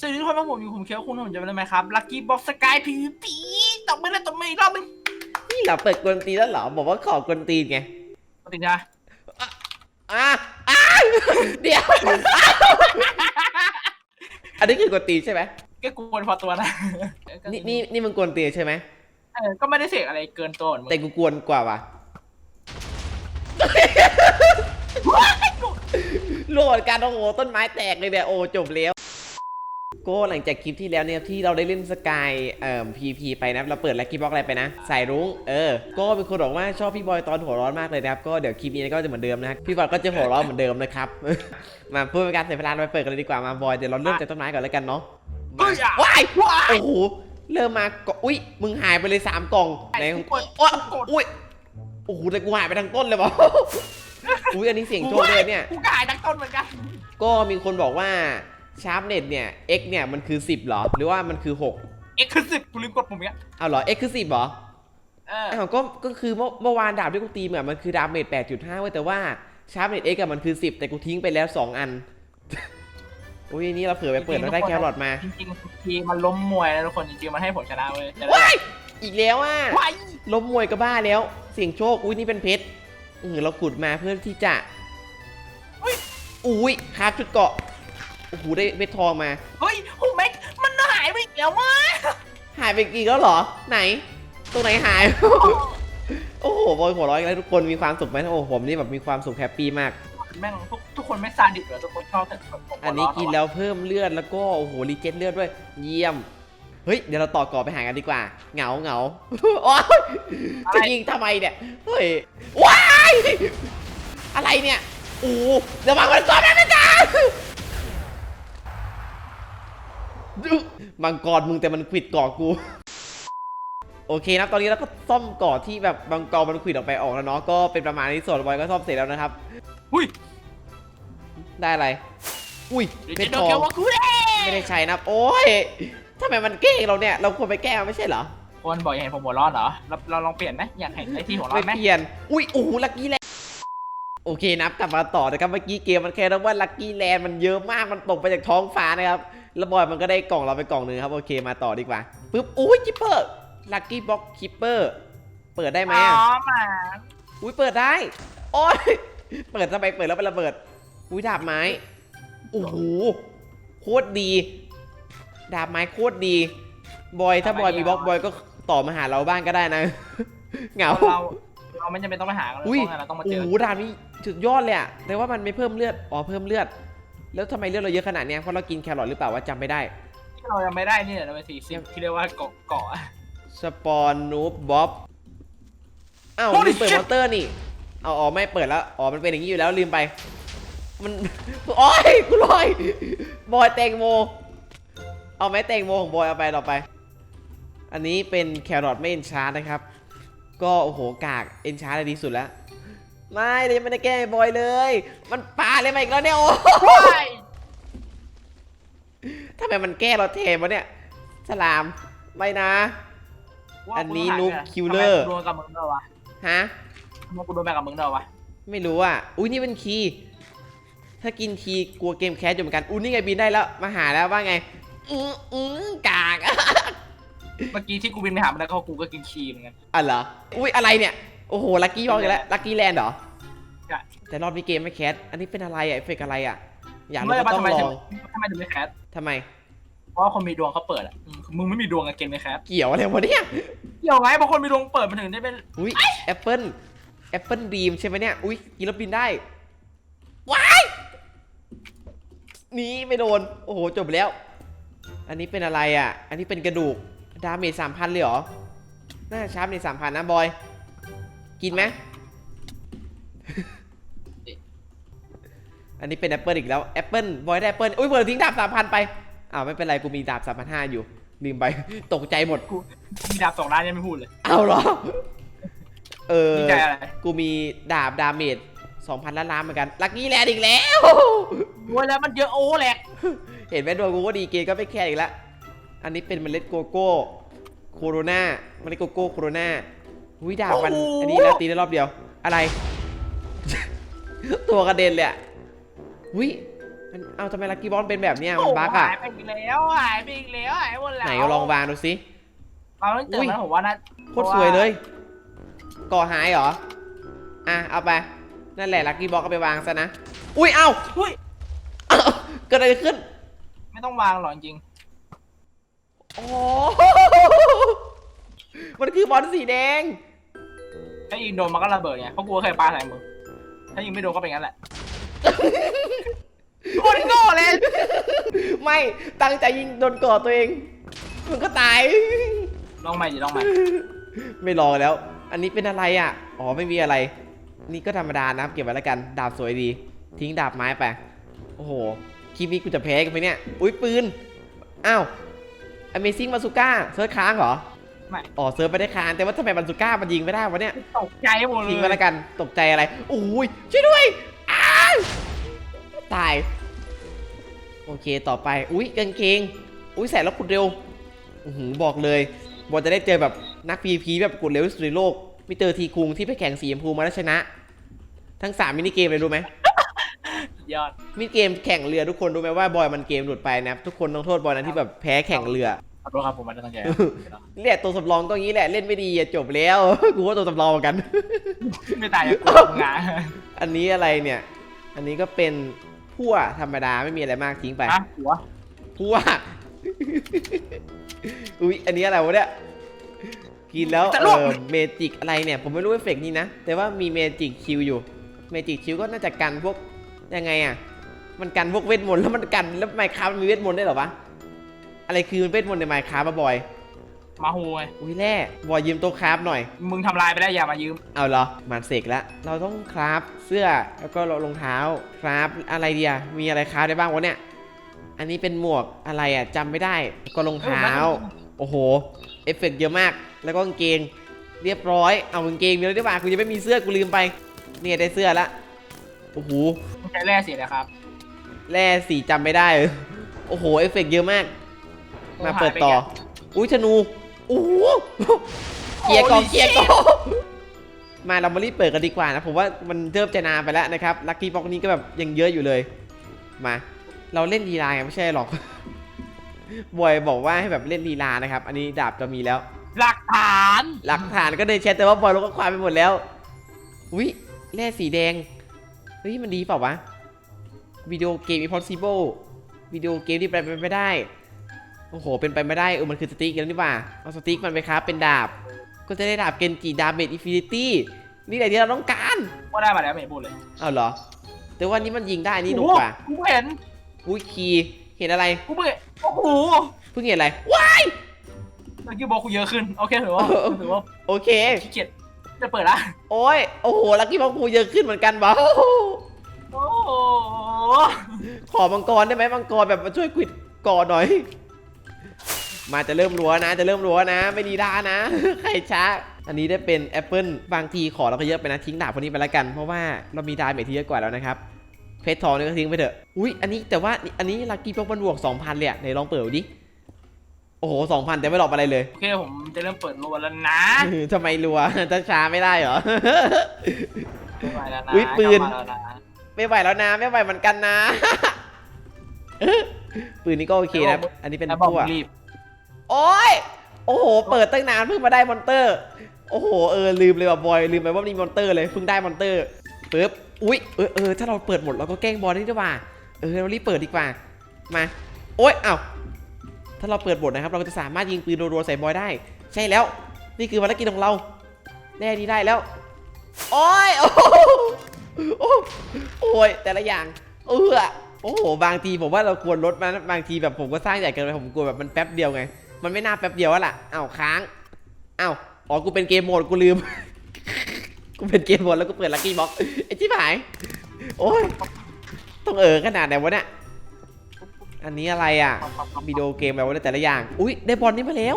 สวัสดีทุกคนมาผมอยู่ผมเคียวคุณผมจะเป็นไหมครับลัคกี้บ็อกสกายพีพีตบมือเลยตบมืออีกรอบนึงนี่เราเปิดกวนตีนแล้วเหรอ บอกว่าขอกวนตีนไงปกตินะอะอะเดี๋ยวอันนี้คือกวนตีนใช่ไหมก็กวนพอตัวนะนี่นี่นี่มึงกวนตีนใช่ไหมเออก็ไม่ได้เสกอะไรเกินตัวเหมือนมึงแต่กูกวนกว่าว่ะว้ายกูโหลดการโอ้โหต้นไม้แตกเลยเนี่ยโอ้จบแล้ว ก็หลังจากคลิปที่แล้วเนี่ยที่เราได้เล่นสกายเอ่อพีพีไปนะเราเปิดลักกี้บ็อกอะไรไปนะสายรุ้งเออก็เป็นคนบอกว่าชอบพี่บอยตอนหัวร้อนมากเลยนะครับก็เดี๋ยวคลิปนี้ก็จะเหมือนเดิมนะพี่บอยก็จะหัวร้อนเหมือนเดิมนะครับมาเพื่อเป็นการเสียเวลาเราไปเปิดกันเลยดีกว่ามาบอยเดี๋ยวเราเริ่มจากต้นไม้ก่อนแล้วกันเนาะมาว้ายว้ายโอ้โหเริ่มมาก็อุ้ยมึงหายไปเลยสามกล่องไหนของกดโอ้กดอุ้ยโอ้โหแต่กูหายไปทั้งต้นเลยบออุ้ยอันนี้เสียงโชคเลยเนี่ยกูกหายทั้งต้นเหมือนกันก็มีคนบอกว่า ชาร์ปเน็ตเนี่ย x เนี่ยมันคือ 10เหรอ หรือว่ามันคือ 6 เอ็กซ์คือสิบกูลืมกดปุ่มเนี้ยเอาเหรอ x คือ 10เหรอเอออ้าวก็ก็คือเมื่อเมื่อวานดาบที่กูตีเนี่ยมันคือดาเมจ8.5เว้ยแต่ว่าชาร์ปเน็ต x อะมันคือ 10 แต่กูทิ้งไปแล้ว 2 อัน อุ้ยนี่เราเผื่อไปเปิดแล้วได้แครอทมาจริงๆทีมันล้มมวยนะทุกคนจริงๆมันให้ผลชนะเว้ยแต่ละว้ายอีกแล้วอะว้ายล้มมวยก็บ้าแล้ว เสียงโชค อุ้ยนี่เป็นเพชรเออเราขุดมาเพื่อที่จะ อุ้ยคราบชุดเกราะ โอ้โหได้เพชรทองมา เฮ้ยโหแม็กมันหายไปอีกแล้ววะหายไปอีกแล้วเหรอ ไหน ตรงไหนหาย โอ้โหบอยหัวเร้อยกันแล้วทุกคนมีความสุขไหมโอ้โหผมนี่แบบมีความสุขแฮปปี้มาก แม่งทุกทุกคนไม่ซาดิสเหรอทุกคนชอบแต่ผมผมอันนี้กินแล้วเพิ่มเลือดแล้วก็โอ้โหรีเจนเลือดด้วย เยี่ยม เฮ้ยเดี๋ยวเราต่อก่อไปหากันดีกว่า เหงาเหงาโอ๊ยจะยิงทำไมเนี่ย เฮ้ย ว้าย อะไรเนี่ย โอ้โหเดี๋ยวมามันซ้อมแล้วนะจ๊ะ มังกรมึงแต่มันขวิดก่อกู โอเคนะตอนนี้เราก็ซ่อมก่อที่แบบบางกอมันขวิดออกไปออกแล้วเนาะก็เป็นประมาณนี้ส่วนบอยก็ซ่อมเสร็จแล้วนะครับหุ้ย ได้อะไร อุ้ยเดี๋ยวเพจะชรโดทนอเกี่ยงวว่ากูได้ไม่ได้ใช้นะครับโอ้ยทำไมมันแกล้งเราเนี่ย เราควรไปแก้มันไม่ใช่เหรอคนบอกอยากเห็นผมหัวร้อนเหรอเราเราลองเปลี่ยนไหมอยากเห็นไอ้ที่หัวร้อไม่นไหมเปลี่ยนอุ้ยโอ้โหลักกี้แลนโอเคนับกลับมาต่อนะครับเมื่อกี้เกมมันแค่นั้นว่าลักกี้แลนมันเยอะมากมันตกไปจากท้องฟ้านะครับ แล้วบอยมันก็ได้กล่องเราไปกล่องหนึ่งครับ โอเคมาต่อดีกว่าปึ๊บอุ้ยคิปเปอร์ลักกี้บ็อกคิปเปอร์เปิดได้ไหมอ๋ออะหมาอุ้ยเปิดได้โอ้ยเปิดทำไมเปิดแล้วเป็นระเบิดอุ้ยดาบไม้โอ้โหโคตรดี ดาบไม้โคตรดี บอยถ้าบอยมีบล็อกบอยก็ต่อมาหาเราบ้างก็ได้นะ เหงา เราเราไม่จำเป็นต้องไปหากันเลยอุ้ย เพราะงั้นเราต้องมาโอ้เจอโหดาบนี้สุดยอดเลยอะแต่ว่ามันไม่เพิ่มเลือด อ๋อ เพิ่มเลือด แล้วทำไมเลือดเราเยอะขนาดเนี้ยเพราะเรากินแครอทหรือเปล่าวะจำไม่ได้ ที่เรายังไม่ได้นี่เราไปสี่สิบที่เรียกว่าเกาะเกาะอะสปอนนูบบ๊อบอ้าว Holy ลืมเปิด shit มอเตอร์นี่เอาอ๋อไม่เปิดแล้วอ๋อมันเป็นอย่างนี้อยู่แล้วลืมไป มัน โอ้ยกูลอยบอยแตงโม เอาไหมแตงโมของบอยเอาไปต่อไป อันนี้เป็นแครอทไม่เอนชาร์นะครับ ก็โอ้โหกากเอนชาร์ได้ดีสุดแล้ว ไม่เดี๋ยวยังไม่ได้แก้ไอ้บอยเลย มันปาเลยมาอีกแล้วเนี่ยโอ้ว้ายทำไมมันแก้เราเทมวะเนี่ยสลามไม่นะอันนี้ว่ากู Noob ต้องหา Killer ทำไมกูโดนกับมึงด้วยวะฮะ ทำไมกูโดนแบบกับมึงด้วยวะไม่รู้อะ อุ้ยนี่เป็นคีย์ถ้ากินคีย์กลัวเกมแคสอยู่เหมือนกัน อุ้ยนี่ไงบินได้แล้ว มาหาแล้วว่าไง อืออือกาก เมื่อกี้ที่กูบินไปหามันแล้วก็กูก็กินครีมเหมือนกัน อะเหรอ อุ้ยอะไรเนี่ย โอ้โห ลักกี้บอกอีกแล้ว ลักกี้แลนด์เหรอ ใช่ แต่รอบนี้เกมไม่แคสอันนี้เป็นอะไรอะเอฟเฟกต์อะไรอะ อยากรู้ไม่ก็ว่าต้องทำไมลถึองงทำไมถึงไม่แคสทำไม เพราะว่าคนมีดวงเขาเปิดอะอืมมึงไม่มีดวงกับเกมไม่แคสเกี่ยวอะไรวะเนี่ยเกี่ยวไงบางคนมีดวงเปิดมันถึงได้เป็นอุ้ยแอปเปิลแอปเปิลดีมใช่ไหมเนี่ย อุ้ยกินแล้วบินได้ ว้ายนี่ไม่โดน โอ้โห จบไปแล้ว อันนี้เป็นอะไรอะ อันนี้เป็นกระดูก ดาเมจสามพันเลยเหรอ น่าชาร์ปในสามพันนะบอย กินไหม อันนี้เป็นแอปเปิลอีกแล้วแอปเปิลบอยได้แอปเปิลอุ้ยเปิดทิ้งดาบสามพันไป อ้าวไม่เป็นไรกูมีดาบสามพันห้าอยู่ ลืมไป ตกใจหมด กูมีดาบสองล้านยังไม่พูดเลยเอาเหรอ เออ ดีใจอะไรกูมีดาบดาเมจ2,000ล้านล้านเหมือนกัน ลักกี้แลนด์อีกแล้วโว้ยแล้วมันเยอะโอ้แหลกเห็นไหมดวงกูก็ดีเกมก็ไม่แคร์อีกแล้ว อันนี้เป็นเมล็ดโกโก้โคโรนาเมล็ดโกโก้โคโรนา วิดาบมัน อันนี้แล้วตีได้รอบเดียว อะไร ตัวกระเด็นเลยอะวิมันเอาทำไมลักกี้บอลเป็นแบบเนี้ยมันบั๊กอะหายไปอีกแล้วหายไปอีกแล้วหายหมดแล้วไหนลองวางดูสิเราต้องเจออุ้ยมันผมว่าน่าโคตรสวยเลย ก่อหายเหรอ อะเอาไป นั่นแหละลักกี้บอลก็ไปวางซะนะ อุ้ยเอ้าอุ้ยเอ้าเกิดอะไรขึ้น ไม่ต้องวางหรอกจริงอ๋อมันคือบอลสีแดง ถ้ายิงโดนมันก็ระเบิดไงเพราะกูเคยปาใส่มือถ้ายิงไม่โดนก็เป็นงั้นแหละโคนโง่เลย ไม่ตั้งใจยิงโดนก่อตัวเองมันก็ตาย ลองใหม่ดิลองใหม่ไม่รอแล้ว อันนี้เป็นอะไรอะ อ๋อไม่มีอะไร นี่ก็ธรรมดานะครับเก็บไว้แล้วกัน ดาบสวยดี ทิ้งดาบไม้ไป โอ้โห คลิปนี้กูจะแพ้กันไหมเนี่ย อุ้ยปืน อ้าว Amazing Bazooka เซิร์ชค้างเหรอ ไม่อ๋อเซิร์ชไม่ได้ค้างแต่ว่าทำไมบาซูก้ามันยิงไม่ได้วะเนี่ยตกใจหมดเลยทิ้งไว้แล้วกันตกใจอะไรโอ้ยช่วยด้วยอ้าวตาย โอเคต่อไป อุ้ยกางเกง อุ้ยใส่แล้วกดเร็วอือหือบอกเลยบอลจะได้เจอแบบนัก PVP แบบกดเร็วที่สุดในโลกมิเตอร์ทีคุงที่ไปแข่งสีชมพูมาแล้วชนะ ทั้ง3มินิเกมเลยรู้ไหม ยอดมินิเกมแข่งเรือทุกคนรู้ไหมว่าบอยมันเกมหลุดไปนะครับทุกคนต้องโทษบอยนะที่แบบแพ้แข่งเรือ ขอโทษครับผมไม่ได้ตั้งใจนี่แหละตัวสำรองก็งี้แหละเล่นไม่ดีอะจบแล้ว กูว่าตัวสำรองเหมือนกัน ไม่ตายจากกูทำงานอันนี้อะไรเนี่ย อันนี้ก็เป็นพั่วธรรมดาไม่มีอะไรมากทิ้งไปอะหัวพั่วอุ๊ยอันนี้อะไรวะเนี่ยกินแล้วเออเมจิกอะไรเนี่ย ผมไม่รู้เอฟเฟกต์นี้นะ แต่ว่ามีเมจิกคิวอยู่เมจิกคิวก็น่าจะกันพวกยังไงอะ มันกันพวกเวทมนต์แล้วมันกันแล้วไมค์คราฟมีเวทมนต์ได้เหรอวะ อะไรคือเวทมนต์ในไมค์คราฟบอย มาฮูไงอุ้ยแร่บอยยืมโต๊ะคราฟหน่อย มึงทำลายไปแล้วอย่ามายืม เอาเหรอมันเสกแล้วเราต้องคราฟเสื้อแล้วก็รองเท้าคราฟอะไรเดียมีอะไรคราฟได้บ้างวะเนี่ย อันนี้เป็นหมวกอะไรอะจำไม่ได้แล้วก็รองเท้า โอ้โห เอฟเฟกต์เยอะมาก แล้วก็กางเกง เรียบร้อย เอากางเกงมีแล้วดีกว่ากูยังไม่มีเสื้อกูลืมไป เนี่ยได้เสื้อละ โอ้โหมึงใช้แร่สีอะไรครับ แร่สีจำไม่ได้เออโอ้โห เอฟเฟกต์เยอะมาก มาเปิดต่อ อุ้ยธนูโอ้โหเกียร์กองเกียร์กองมาเรามารีบเปิดกันดีกว่านะผมว่ามันเริ่มจะนานไปแล้วนะครับลัคกี้บ็อกนี้ก็แบบยังเยอะอยู่เลยมา เราเล่นลีลาไงไม่ใช่หรอกบอยบอกว่าให้แบบเล่นลีลานะครับ อันนี้ดาบก็มีแล้ว หลักฐาน หลักฐานก็ในแชทแต่ว่าบอยลบข้อความไปหมดแล้วอุ้ยแร่สีแดงเฮ้ยมันดีเปล่าวะวิดีโอเกม impossible วิดีโอเกมที่เป็นไปไม่ได้ โอ้โห เป็นไปไม่ได้เออมันคือสติ๊กกันนี่หว่าเอาสติ๊กมันไปครับเป็นดาบ ก็จะได้ดาบเกนจิดาเมจอินฟินิตี้นี่แหละที่เราต้องการว่าได้มาแล้วไม่เห็นพูดเลยเอาเหรอ แต่ว่านี่มันยิงได้นี่หนุกกว่ากูเห็นอุ้ยคีย์เห็นอะไรกูเห็นโอ้โหเพิ่งเห็นอะไรว้ายเมื่อกี้บอกกูเยอะขึ้นโอเคถือว่าถือว่าโอเคขี้เกียจจะเปิดละโอ้ยโอ้โหลักกี้บอกกูเยอะขึ้นเหมือนกันวะโอ้โหขอมังกรได้ไหมมังกรแบบมาช่วยกวิดก่อนหน่อย มาจะเริ่มรัวนะ จะเริ่มรัวนะ ไม่ดีด้านะ ใครช้า อันนี้ได้เป็นแอปเปิลบางทีขอเราก็เยอะไปนะทิ้งดาบคนนี้ไปแล้วกัน เพราะว่าเรามีดาเมจที่เยอะกว่าแล้วนะครับ เพชรทองนี่ก็ทิ้งไปเถอะ อุ้ยอันนี้แต่ว่าอันนี้ลักกี้พวกมันบวก2,000เลยอะไหนลองเปิดดูดิ โอ้โห2,000แต่ไม่หลอกอะไรเลย โอเคผมจะเริ่มเปิดรัวแล้วนะทำไมรัวจะช้าไม่ได้เหรอ ไม่ไหวแล้วนะอุ๊ยปืนกลับมาแล้วนะไม่ไหวแล้วนะ ไม่ไหวเหมือนกันนะ ปืนนี้ก็โอเคนะอันนี้เป็นแล้วบอกพวก รีบ โอ้ย โอ้โห เปิดตั้งนานเพิ่งมาได้มอนเตอร์ โอ้โห เออ ลืมเลยว่ะบอย ลืมไปว่ามีมอนเตอร์เลย เพิ่งได้มอนเตอร์ปึ๊บ อุ๊ย เออเออถ้าเราเปิดหมดเราก็แกล้งบอลได้ด้วยว่ะเออ เรารีบเปิดดีกว่า มา โอ๊ยเอ้าถ้าเราเปิดหมดนะครับ เราก็จะสามารถยิงปืนรัวๆใส่บอยได้ ใช่แล้ว นี่คือภารกิจของเราแน่ดีได้แล้ว โอ้ยโอ้โหโอ้โอ้ย แต่ละอย่าง เออโอ้โห บางทีผมว่าเราควรลดมันบางทีแบบผมก็สร้างใหญ่เกินไป ผมกลัวแบบมันแป๊บเดียวไง มันไม่น่าแป๊บเดียวแล้วล่ะอ้าวค้างอ้าวอ๋อกูเป็นเกมโหมดกูลืม กูเป็นเกมโหมดแล้วกูเปิดลักกี้บ็อกไอ้ชิบหาย โอ้ยต้องเออขนาดไหนวะเนี่ยอันนี้อะไรอะวิดีโอเกมแบบว่าได้แต่ละอย่าง อุ้ยได้บอลนี่มาแล้ว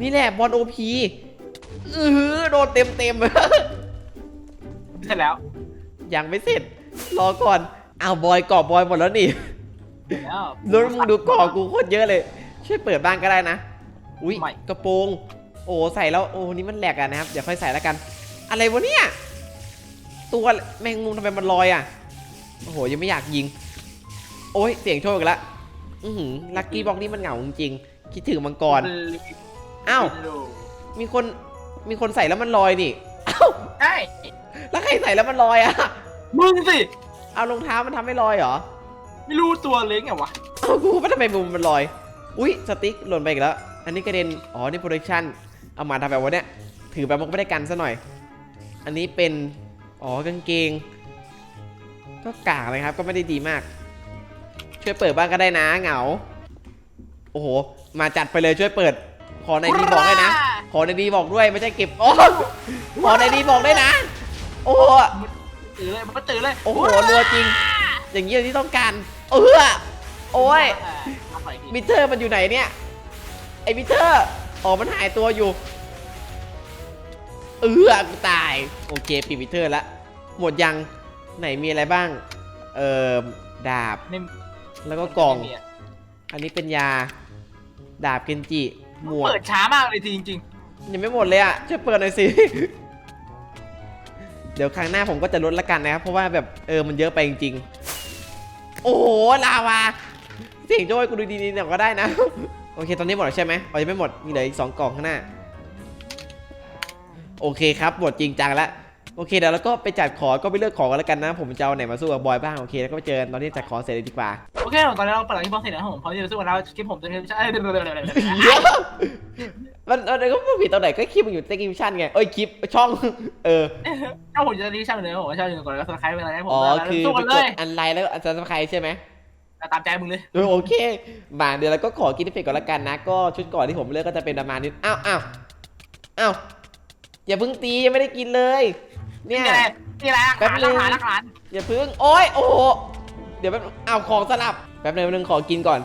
นี่แหละบอลโอพีอือหือโดนเต็มเต็มเสร็จแล้วๆยังไม่เสร็จ รอก่อนอ้าวบอยกรอบบอยหมดแล้วนี่เสร็จแล้วแล้วมึงดูกรอบกูโคตรเยอะเลย ช่วยเปิดบ้างก็ได้นะ อุ้ยไม่ กระโปรง โอ้ใส่แล้วโอ้นี่มันแหลกอะนะครับเดี๋ยวค่อยใส่แล้วกัน อะไรวะเนี่ยตัวแมงมุมทำไมมันลอยอะโอ้โหยังไม่อยากยิง โอ้ยเสียงโชคอีกแล้วอือหือลักกี้บ็อกนี่มันเหงาจริงๆคิดถึงมังกรอ้าว มีคนมีคนใส่แล้วมันลอยนี่อ้าวใช่แล้วใครใส่แล้วมันลอยอะมึงสิ เอารองเท้ามันทำให้ลอยเหรอ ไม่รู้ตัวเล็กไงวะ เอากูว่าทำไมมุมมันลอย อุ้ยสติ๊กหล่นไปอีกแล้ว อันนี้กระเด็น อ๋อ นี่โปรดักชั่น เอามาทำแบบว่าเนี้ยถือแบบมันก็ไม่ได้กันซะหน่อย อันนี้เป็น อ๋อกางเกง ก็กากเลยครับ ก็ไม่ได้ดีมาก ช่วยเปิดบ้างก็ได้นะ เหงา โอ้โห มาจัดไปเลยช่วยเปิด ขอในดีบอกด้วยนะ ขอในดีบอกด้วยไม่ใช่เก็บ โอ้ขอในดีบอกด้วยนะ โอ้โหตื่นเลยมันก็ตื่นเลย โอ้โหรัวจริง อย่างนี้ที่ต้องการ เออ โอ้ยเอาไปดิมิเตอร์มันอยู่ไหนเนี่ยไอ้มิเตอร์อ๋อมันหายตัวอยู่ เออกูตาย โอเคปิดมิเตอร์ละหมดยังไหนมีอะไรบ้าง เอ่อดาบไม่แล้วก็กล่อง ไม่มีะอันนี้เป็นยา ดาบเกนจิหมวกเปิดช้ามากเลยทีจริงยังไม่หมดเลยอะช่วยเปิดหน่อยสิ เดี๋ยวครั้งหน้าผมก็จะลดละกันนะครับ เพราะว่าแบบเออมันเยอะไปจริงๆ โอ้โหลาวา เสียงโจ้ยกูดูดีๆหน่อยก็ได้นะ โอเค ตอนนี้หมดแล้วใช่ไหมอ๋อยังไม่หมด มีเหลืออีกสองกล่องข้างหน้า โอเคครับ หมดจริงจังแล้ว โอเคเดี๋ยวเราก็ไปจัดของก็ไปเลือกของกันแล้วกันนะ ผมจะเอาไหนมาสู้กับบอยบ้าง โอเค แล้วก็ไปเจอกันตอนนี้จัดของเสร็จเลยดีกว่า โอเคผมตอนนี้เราเปิดที่บล็อกเสร็จแล้วผมพอที่จะสู้กันแล้วคลิปผมจะใช่เดี๋ยวมันมันก็ไม่ผิดตรงไหนก็คลิปมันอยู่ในคลิปชั่นไงเอ้ยคลิปช่อง เออ ถ้าผมจะรีชั่นเลยผมก็ชอบอยู่ก่อนแล้วสไครป์เป็นอะไรให้ผมอ๋อ คือสู้ไปกันเลดย อันไลน์แล้วอันซับสไครต์ใช่ไหม ตามใจมึงเลย เออโอเค มาเดี๋ยวเราก็ขอกินเฟกก่อนละกันนะ ก็ชุดก่อนที่ผมเลือกก็จะเป็นประมาณนี้ อ้าวอ้าวอ้าวอย่าเพิ่งตียังไม่ได้กินเลย เนี่ยนี่อะไรนี่อะไรแป๊บขานึลัง กฐานลักฐานอย่าเพิ่ง โอ๊ยโอ้โห เดี๋ยวแป๊บอ้าวของสลับ แป๊บนึงแป๊บนึงขอกินก่อน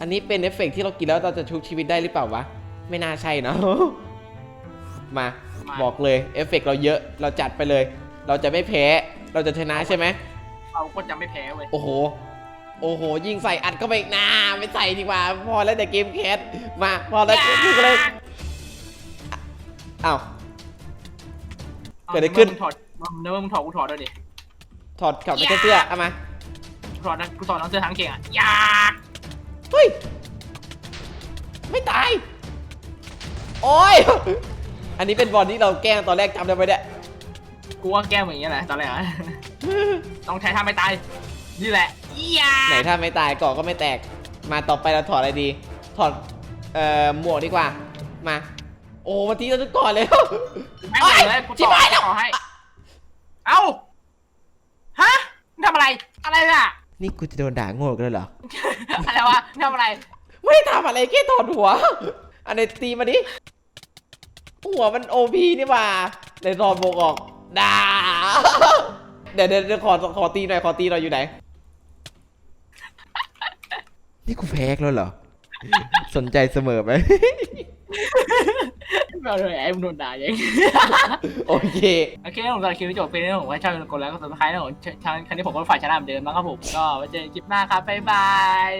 อันนี้เป็นเอฟเฟกต์ที่เรากินแล้วเราจะชุบชีวิตได้หรือเปล่าวะ ไม่น่าใช่เนอะมาบอกเลยเอฟเฟกต์เราเยอะ เราจัดไปเลย เราจะไม่แพ้ เราจะชนะใช่ไหม เราก็จะไม่แพ้เว้ย โอ้โห โอ้โห ยิงใส่อัดก็ไปอีกนาไม่ใส่ดีกว่า พอแล้วแต่เกมแคสมาพอแล้วพูดกันเลยอ้าว เกิดอะไรขึ้นมึงถอดเนื้อมึงถอดกูถอดด้วยดิถอดขับไปแค่เสื้อเอามา กูถอดนะกูถอดน้องเสื้อทั้งเก่งอะอยากเฮ้ย ไม่ตาย โอ้ย อันนี้เป็นบอลที่เราแกล้งตอนแรกจำได้ไหมเนี่ย กูว่าแก้มอย่างเงี้ยแหละตอนแรกอะ ต้องใช้ท่าไม่ตาย นี่แหละอยากไหนถ้าไม่ตายเกาะก็ไม่แตก มาต่อไปเราถอดอะไรดี ถอดเอ่อหมวกดีกว่า มา โอ้มาทีเราจะก่อนเลยแม่งหมดเลยกูชิบต่อหายแล้วต่อให้ เอ้า ฮะมึงทำอะไร อะไรอะ นี่กูจะโดนด่าโง่กันเลยเหรอ อะไรวะมึงทำอะไร ไม่ทำอะไรแค่ถอดหัว อันไหนตีมาดิ หัวมันโอพีนี่หว่าเลยถอดหมวกออกด่าเดี๋ยวเดี๋ยวเดี๋ยวขอขอตีหน่อยขอตีหน่อยอยู่ไหน นี่กูแพ้แล้วเหรอ สนใจเสมอไหมไม่เอาเลยไอ้มึงโดนด่าอย่างโอเค โอเคผมสำหรับคลิปนี้จบไปแล้วผมว่าชอบกดไลค์กดซับสไครต์นะผมครั้งนี้ผมก็ฝ่ายชนะเหมือนเดิมนะครับผมก็ไว้เจอกันคลิปหน้าครับบ๊ายบาย